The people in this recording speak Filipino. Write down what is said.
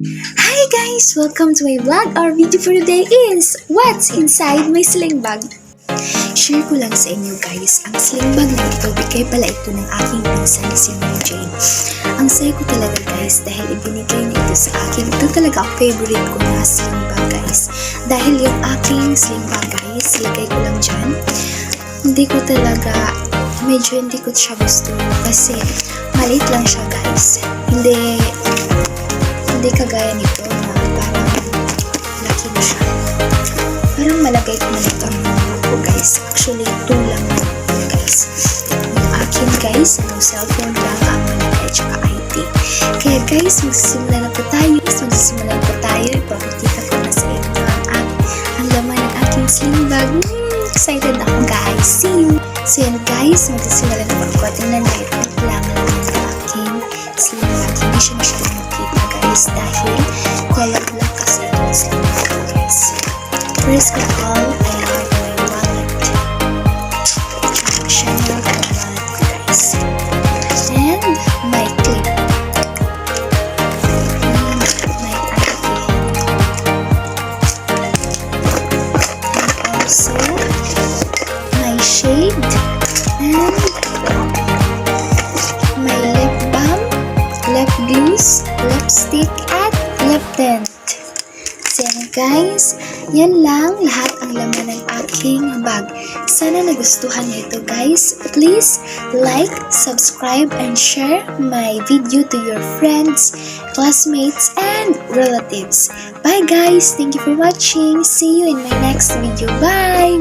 Hi guys! Welcome to my vlog. Our video for today is What's Inside My Sling Bag? Share ko lang sa inyo guys, ang sling bag na ito, bigay pala ito ng aking pinsan si Mary Jane. Ang saya ko talaga guys dahil ibinigay niya ito sa akin. Ito talaga ang favorite ko na sling bag guys. Dahil yung aking sling bag guys, ilagay ko lang dyan. Hindi ko talaga, medyo hindi ko siya gusto kasi maliit lang siya guys. Hindi, hindi kagaya nito na parang laki na siya. Parang malagay ko na ito ang ko guys. Actually, ito lang yun, guys. Yung akin guys, no cellphone lang ang malagay tsaka IT. Kaya guys, magsisimula na po tayo. Magsisimula na po tayo. Ipapakita ko na sa inyo ang, ang, ang laman ng aking sling bag. Hmm, excited ako guys. See you! So yan guys, magsisimula na po ako. Tingnan niyo ito lang laman ng aking sling bag. Hindi siya masyadong guys dahil. First of all, I have my wallet. Wallet. And my clip. My. And also, my shade. And my lip balm, lip gloss, lipstick, at lip tint. So yan guys, yan lang lahat ang laman ng aking bag. Sana nagustuhan niyo ito guys. Please like, subscribe, and share my video to your friends, classmates, and relatives. Bye guys! Thank you for watching. See you in my next video. Bye!